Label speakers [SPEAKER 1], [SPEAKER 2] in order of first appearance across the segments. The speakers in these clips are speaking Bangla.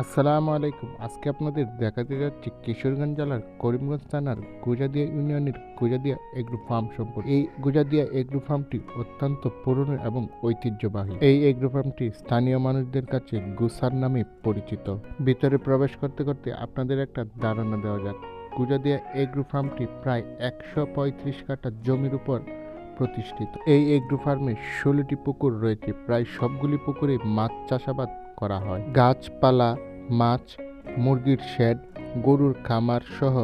[SPEAKER 1] আসসালামু আলাইকুম। আজকে আপনাদের দেখাতে যাচ্ছি কিশোরগঞ্জ জেলার করিমগঞ্জ থানার গুজাদিয়া ইউনিয়নের গুজাদিয়া এগ্রো ফার্ম সম্পর্কে। এই গুজাদিয়া এগ্রো ফার্মটি অত্যন্ত পুরনো এবং ঐতিহ্যবাহী। এই এগ্রো ফার্মটি স্থানীয় মানুষদের কাছে গুসার নামে পরিচিত। ভিতরে প্রবেশ করতে করতে আপনাদের একটা ধারণা দেওয়া যাক। গুজাদিয়া এগ্রো ফার্মটি প্রায় একশো পঁয়ত্রিশ কাঠা জমির উপর প্রতিষ্ঠিত। এই এগ্রো ফার্মে ষোলোটি পুকুর রয়েছে। প্রায় সবগুলি পুকুরে মাছ চাষাবাদ করা হয়। গাছপালা, মাছ, মুরগির শেড, গরুর খামার সহ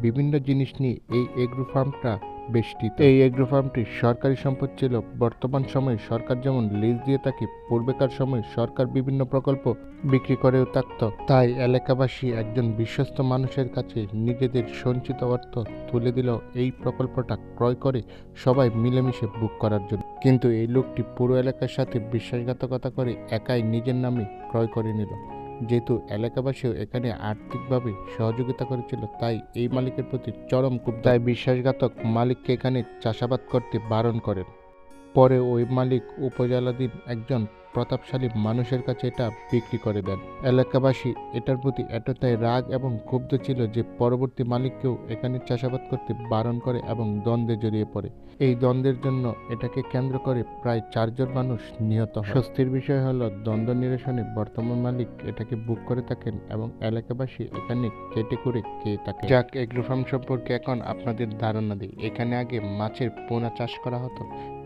[SPEAKER 1] বিভিন্ন জিনিস নিয়ে এই এগ্রো ফার্মটা বেষ্টিত। এই এগ্রো ফার্মটি সরকারি সম্পদ ছিল। বর্তমান সময়ে সরকার যেমন লিজ দিয়ে থাকে, পূর্বেকার সময়ে সরকার বিভিন্ন প্রকল্প বিক্রি করেও থাকত। তাই এলাকাবাসী একজন বিশ্বস্ত মানুষের কাছে নিজেদের সঞ্চিত অর্থ তুলে দিল। এই প্রকল্পটা ক্রয় করে সবাই মিলেমিশে বুক করার জন্য। কিন্তু এই লোকটি পুরো এলাকার সাথে বিশ্বাসঘাতকতা করে একাই নিজের নামে ক্রয় করে নিল। যেহেতু এলাকাবাসীও এখানে আর্থিকভাবে সহযোগিতা করেছিল, তাই এই মালিকের প্রতি চরম তাই বিশ্বাসঘাতক মালিককে এখানে চাষাবাদ করতে বারণ করেন। পরে ওই মালিক উপজেলাধীন একজন প্রতাপশালী মানুষের কাছে এটা বিক্রি করে দেন। এলাকাবাসী এটার প্রতি এতটাই রাগ এবং ক্ষুব্ধ ছিল যে পরবর্তী মালিককেও এখানে চাষাবাদ করতে বারণ করে এবং দ্বন্দ্বে জড়িয়ে পড়ে। এই দ্বন্দ্বের জন্য এটাকে কেন্দ্র করে প্রায় চারজন মানুষ নিহত স্বস্তির বিষয় হলো, দ্বন্দ্ব নিরসনে বর্তমান মালিক এটাকে বুক করে থাকেন এবং এলাকাবাসী এখানে কেটে করে খেয়ে থাকে। যাক এগ্রো ফার্ম সম্পর্কে এখন আপনাদের ধারণা দিই। এখানে আগে মাছের পোনা চাষ করা হতো।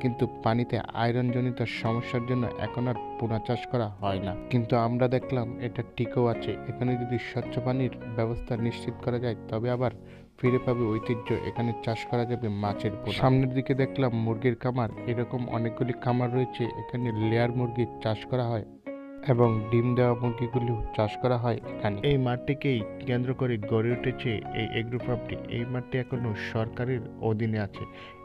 [SPEAKER 1] কিন্তু পানিতে আয়রনজনিত সমস্যার জন্য এখন আর পোনা চাষ করা হয় না। কিন্তু আমরা দেখলাম এটা টিকেও আছে। এখানে যদি স্বচ্ছ পানির ব্যবস্থা নিশ্চিত করা যায়, তবে আবার ফিরে পাবে ঐতিহ্য। এখানে চাষ করা যাবে মাছের পোনা। সামনের দিকে দেখলাম মুরগির খামার। এরকম অনেকগুলি খামার রয়েছে। এখানে লেয়ার মুরগির চাষ করা হয়। এবং ডিম দেওয়া মুরগিগুলো চাষ করা হয় এখানে। এই মাঠটিকেই কেন্দ্র করে গড়ে উঠেছে এই এগ্রো ফার্মটি এই মাঠটি এখনও সরকারের অধীনে আছে।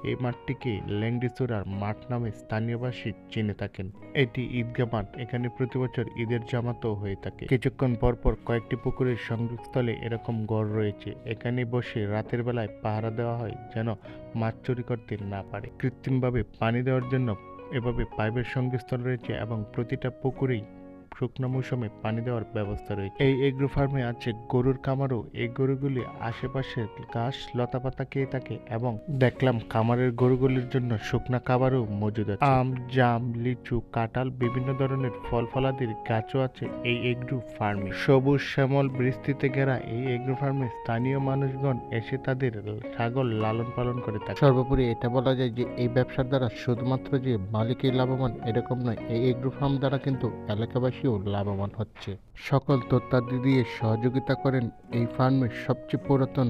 [SPEAKER 1] এই মাঠটিকে ল্যাংডিসোরার মাঠ নামে স্থানীয়বাসী চিনে থাকেন। এটি ঈদগাহ মাঠ। এখানে প্রতি বছর ঈদের জামাতও হয়ে থাকে। কিছুক্ষণ পর পর কয়েকটি পুকুরের সংযোগস্থলে এরকম গড় রয়েছে। এখানে বসে রাতের বেলায় পাহারা দেওয়া হয় যেন মাছ চুরি করতে না পারে। কৃত্রিমভাবে পানি দেওয়ার জন্য এভাবে পাইপের সংযোগস্থল রয়েছে এবং প্রতিটা পুকুরেই শুকনো মৌসুমে পানি দেওয়ার ব্যবস্থা রয়েছে। এই এগ্রো ফার্মে আছে গরুর খামারও। এই গরুগুলি আশেপাশের ঘাস, লতাপাতা খেয়ে থাকে এবং দেখলাম খামারের গরুগুলির জন্য শুকনা খাবারও মজুদ আছে। আম, জাম, লিচু, কাঁঠাল, বিভিন্ন ধরনের ফল ফলাদির গাছও আছে এই এগ্রো ফার্মে। সবুজ, শ্যামল, বৃষ্টিতে ঘেরা এই এগ্রো ফার্মে স্থানীয় মানুষগণ এসে তাদের ছাগল লালন পালন করে থাকে। সর্বোপরি এটা বলা যায় যে এই ব্যবসার দ্বারা শুধুমাত্র যে মালিকই লাভবান এরকম নয়, এই এগ্রো ফার্ম দ্বারা কিন্তু এলাকাবাসীও লাভবান হচ্ছে। সকল তথ্যাদি দিয়ে সহযোগিতা করেন এই ফার্মের সবচেয়ে পুরাতন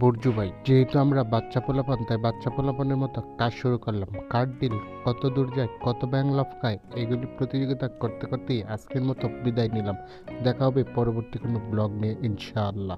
[SPEAKER 1] বর্জু ভাই। যেহেতু আমরা বাচ্চা পোলাপান, তাই বাচ্চা পোলাপানের মতো কাজ শুরু করলাম। কার ডিল কত দূর যায়, কত ব্যাং লাভ খায় এগুলি প্রতিযোগিতা করতে করতেই আজকের মতো বিদায় নিলাম। দেখা হবে পরবর্তী কোনো ব্লগ নিয়ে, ইনশাআল্লাহ।